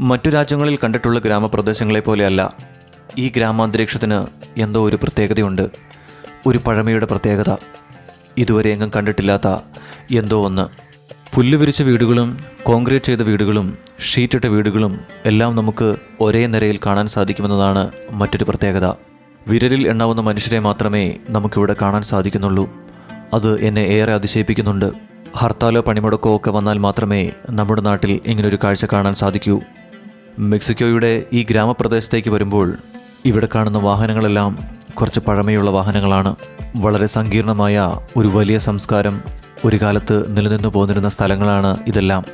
മറ്റു രാജ്യങ്ങളിൽ കണ്ടിട്ടുള്ള ഗ്രാമപ്രദേശങ്ങളെ പോലെയല്ല ഈ ഗ്രാമാന്തരീക്ഷത്തിന് എന്തോ ഒരു പ്രത്യേകതയുണ്ട്. ഒരു പഴമയുടെ പ്രത്യേകത. ഇതുവരെ എങ്ങും കണ്ടിട്ടില്ലാത്ത എന്തോ ഒന്ന്. പുല്ല് വിരിച്ച വീടുകളും കോൺക്രീറ്റ് ചെയ്ത വീടുകളും ഷീറ്റിട്ട വീടുകളും എല്ലാം നമുക്ക് ഒരേ നിരയിൽ കാണാൻ സാധിക്കുമെന്നതാണ് മറ്റൊരു പ്രത്യേകത. വിരലിൽ എണ്ണാവുന്ന മനുഷ്യരെ മാത്രമേ നമുക്കിവിടെ കാണാൻ സാധിക്കുന്നുള്ളൂ. അത് എന്നെ ഏറെ അതിശയിപ്പിക്കുന്നുണ്ട്. ഹർത്താലോ പണിമുടക്കോ ഒക്കെ വന്നാൽ മാത്രമേ നമ്മുടെ നാട്ടിൽ ഇങ്ങനൊരു കാഴ്ച കാണാൻ സാധിക്കൂ. മെക്സിക്കോയുടെ ഈ ഗ്രാമപ്രദേശത്തേക്ക് വരുമ്പോൾ ഇവിടെ കാണുന്ന വാഹനങ്ങളെല്ലാം കുറച്ച് പഴമയുള്ള വാഹനങ്ങളാണ്. വളരെ സങ്കീർണമായ ഒരു വലിയ സംസ്കാരം ഒരു കാലത്ത് നിലനിന്നു പോന്നിരുന്ന സ്ഥലങ്ങളാണ് ഇതെല്ലാം.